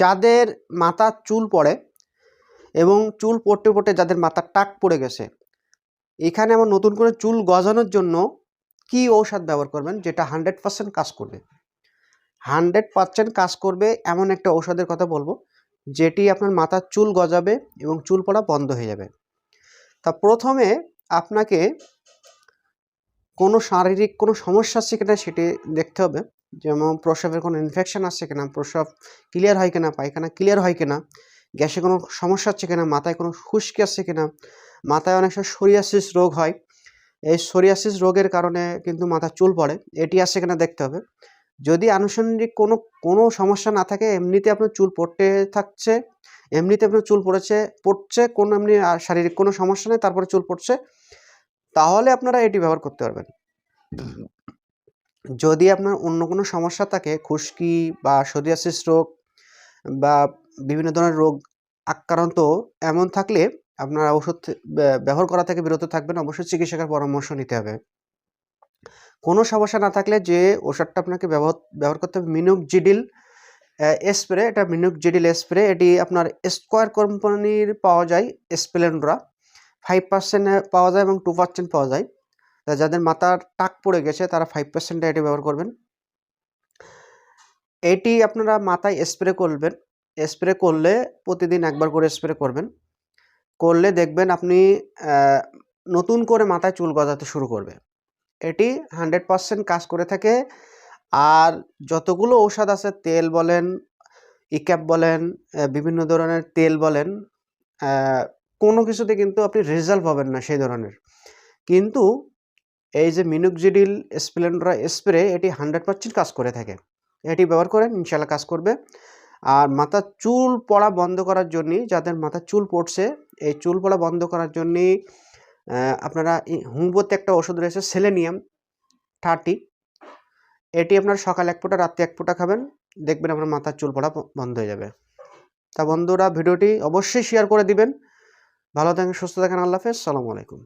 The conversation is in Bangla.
যাদের মাথার চুল পড়ে এবং চুল পড়তে পড়তে যাদের মাথার টাক পড়ে গেছে, এখানে আমার নতুন করে চুল গজানোর জন্য কি ঔষধ ব্যবহার করবেন যেটা হান্ড্রেড পার্সেন্ট কাজ করবে? হান্ড্রেড পার্সেন্ট কাজ করবে এমন একটা ঔষধের কথা বলব, যেটি আপনার মাথার চুল গজাবে এবং চুল পড়া বন্ধ হয়ে যাবে। তা প্রথমে আপনাকে কোনো শারীরিক কোনো সমস্যা আছে কিনা সেটি দেখতে হবে। যেমন প্রস্রাবের কোনো ইনফেকশন আসছে কিনা, প্রস্রাব ক্লিয়ার হয় কিনা, পায়খানা ক্লিয়ার হয় কিনা, গ্যাসে কোনো সমস্যা হচ্ছে কিনা, মাথায় কোনো খুশকি আসছে কিনা, মাথায় অনেক সময় সোরিয়াসিস রোগ হয়। এই সোরিয়াসিস রোগের কারণে কিন্তু মাথা চুল পড়ে, এটি আসছে কিনা দেখতে হবে। যদি আনুষঙ্গিক কোনো কোনো সমস্যা না থাকে, এমনিতে আপনার চুল পড়তে থাকছে, এমনিতে আপনার চুল পড়েছে, পড়ছে, কোনো এমনি শারীরিক কোনো সমস্যা নেই, তারপরে চুল পড়ছে, তাহলে আপনারা এটি ব্যবহার করতে পারবেন। যদি আপনার অন্য কোনো সমস্যা থাকে, খুশকি বা সোরিয়াসিস রোগ বা বিভিন্ন ধরনের রোগ আক্রান্ত এমন থাকলে আপনারা ওষুধ ব্য- ব্যবহার করা থেকে বিরত থাকবেন। অবশ্যই চিকিৎসকের পরামর্শ নিতে হবে। কোনো সমস্যা না থাকলে যে ওষুধটা আপনাকে ব্যবহার ব্যবহার করতে হবে মিনুক জিডিল স্প্রে এটা মিনুক জিডিল স্প্রে এটি আপনার স্কোয়ার কোম্পানির পাওয়া যায় স্প্লেন্ড্রা ফাইভ পার্সেন্ট পাওয়া যায় এবং টু পার্সেন্ট পাওয়া যায়। যাদের মাথার টাক পড়ে গেছে, তারা ফাইভ পার্সেন্ট এটি ব্যবহার করবেন। এটি আপনারা মাথায় স্প্রে করবেন। স্প্রে করলে প্রতিদিন একবার করে স্প্রে করবেন। করলে দেখবেন আপনি নতুন করে মাথায় চুল গজাতে শুরু করবে। এটি হান্ড্রেড পার্সেন্ট কাজ করে থাকে। আর যতগুলো ঔষধ আছে, তেল বলেন ইক্যাপ বলেন বিভিন্ন ধরনের তেল বলেন কোনো কিছুতে কিন্তু আপনি রেজাল্ট পাবেন না সেই ধরনের। কিন্তু এই যে মিনুকজিডিল স্প্লেন্ড্রা স্প্রে এটি হান্ড্রেড পার্সেন্ট কাজ করে থাকে। এটি ব্যবহার করেন ইনশাল্লাহ কাজ করবে। আর মাথার চুল পড়া বন্ধ করার জন্যই যাদের মাথার চুল পড়ছে এই চুল পড়া বন্ধ করার জন্যই আহ, আপনারা হুমবোতে একটা ওষুধ রয়েছে সেলেনিয়াম থার্টি। এটি আপনার সকাল এক ফোঁটা রাত্রে এক ফোঁটা খাবেন দেখবেন আপনার মাথার চুল পড়া বন্ধ হয়ে যাবে। তা বন্ধুরা ভিডিওটি অবশ্যই শেয়ার করে দিবেন। ভালো থাকেন সুস্থ থাকেন আল্লাহ হাফেজ সালামু আলাইকুম।